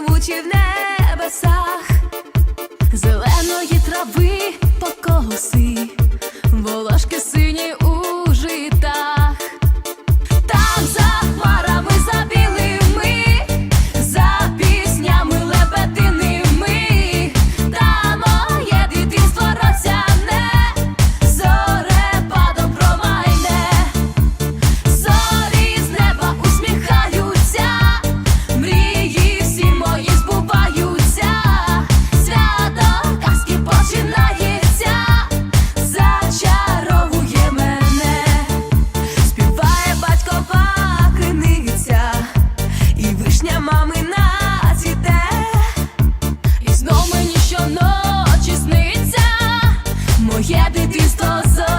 пливучі в небесах, зеленої трави по колоси. Cristo.